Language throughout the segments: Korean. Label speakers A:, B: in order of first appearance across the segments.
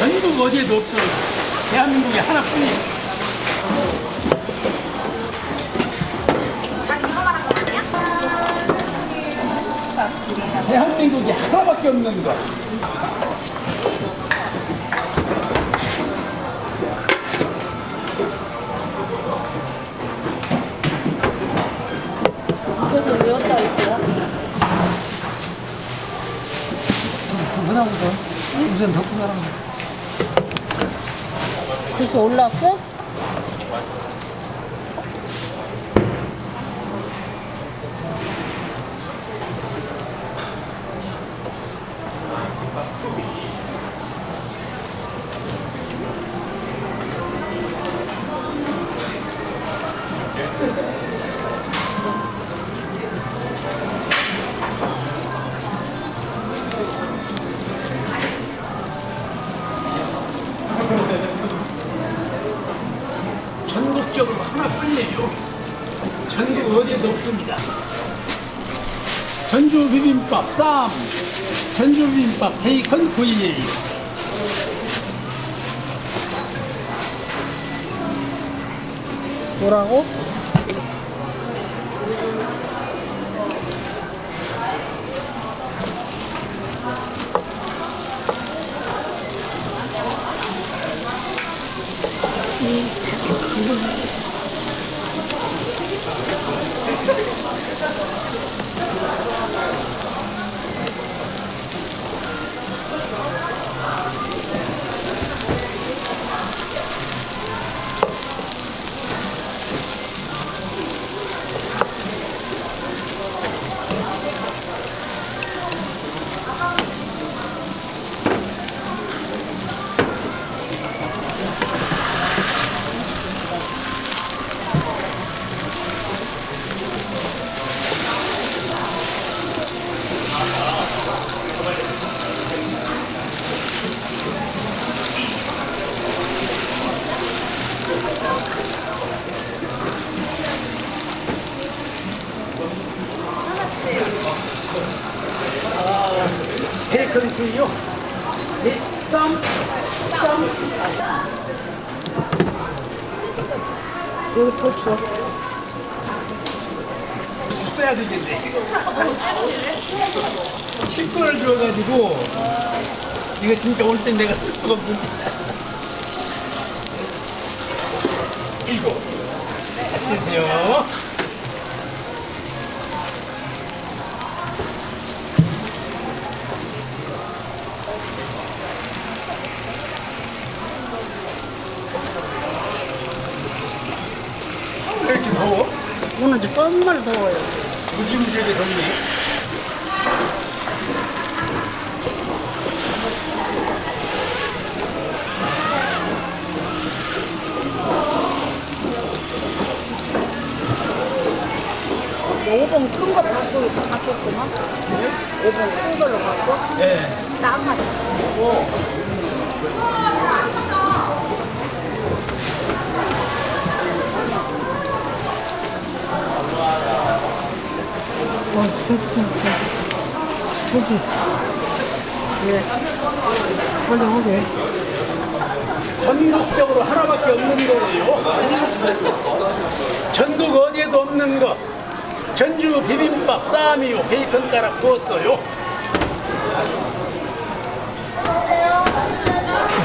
A: 전국 어디에도 없어요. 대한민국에 하나뿐이에요. 대한민국에 하나밖에 없는 거.
B: 그래서 왜 왔다 있어?
A: 하나보다 우선 덮고 가라.
B: 그래서 올라왔어?
A: 하나뿐이에요. 전국 어디에도 없습니다. 전주 비빔밥 쌈, 전주 비빔밥 베이컨 구이에요.
B: 뭐라고?
A: 구이요. 네, 쌈, 쌈.
B: 여기 더 주워.
A: 써야 되겠네. 식구를 줘가지고 이거 진짜 올 땐 내가 쓸 수가 없는. 일곱. 드세요. 더워?
B: 오늘 정말 더워요.
A: 무지무지하게 덥네.
B: 오븐 큰거 갖고 바꿨구만. 오븐 큰 걸로 갖고
A: 네.
B: 딱 맞아.
A: 와, 진짜, 진짜. 진짜.
B: 왜?
A: 빨리 하게. 전국적으로 하나밖에 없는 거예요. 전국 어디에도 없는 거. 전주 비빔밥 쌈이요. 베이컨 깔아 구웠어요.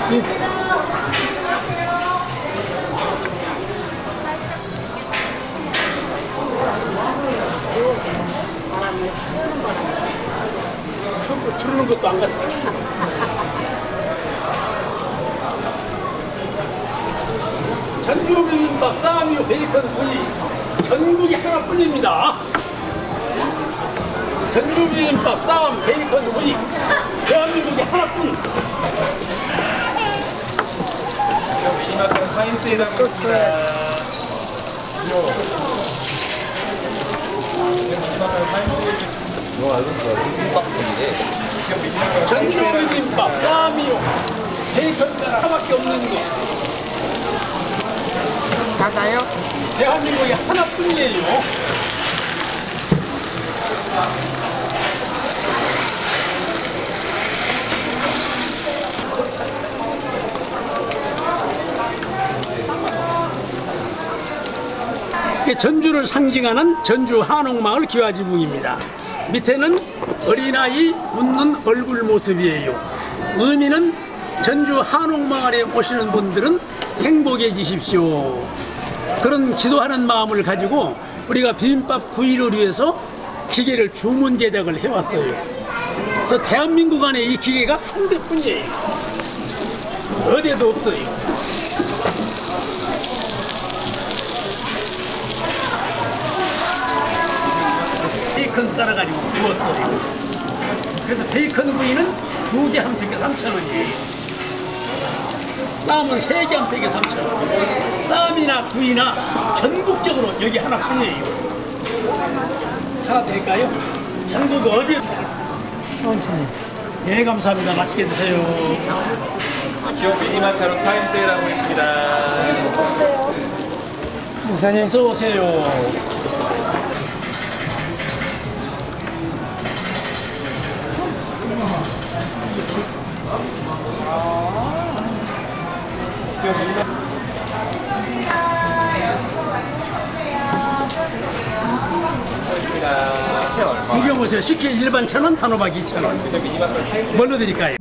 A: 그추 르는 것도 안 같아. 전주 비빔밥 쌈이요. 베이컨 구이. 전국이 하나뿐입니다. 전주 비빔밥 쌈 베이컨 구이. 대한민국이 하나뿐. 전기요리 김밥, 쌈이요. 제일 나라 하나밖에 없는 게.
B: 맞아요?
A: 대한민국이 하나뿐이에요. 전주를 상징하는 전주 한옥마을 기와지붕입니다. 밑에는 어린아이 웃는 얼굴 모습이에요. 의미는 전주 한옥마을에 오시는 분들은 행복해지십시오. 그런 기도하는 마음을 가지고 우리가 비빔밥 구이를 위해서 기계를 주문 제작을 해왔어요. 그래서 대한민국 안에 이 기계가 한 대뿐이에요. 어디에도 없어요. 따라가지고 구웠어요. 그래서 베이컨 구이는 두 개 한 팩에 3,000원이에요. 쌈은 세 개 한 팩에 3,000원. 쌈이나 구이나 전국적으로 여기 하나뿐이에요. 하나 드릴까요? 전국 어디에? 천천히. 예, 감사합니다. 맛있게 드세요.
C: 기업 미니마트로 타임 세일하고 있습니다.
A: 어서 오세요. 오세요. 식혜 일반 천 원, 단호박 이천 원.
C: 미니마트 세일
A: 뭘로 드릴까요?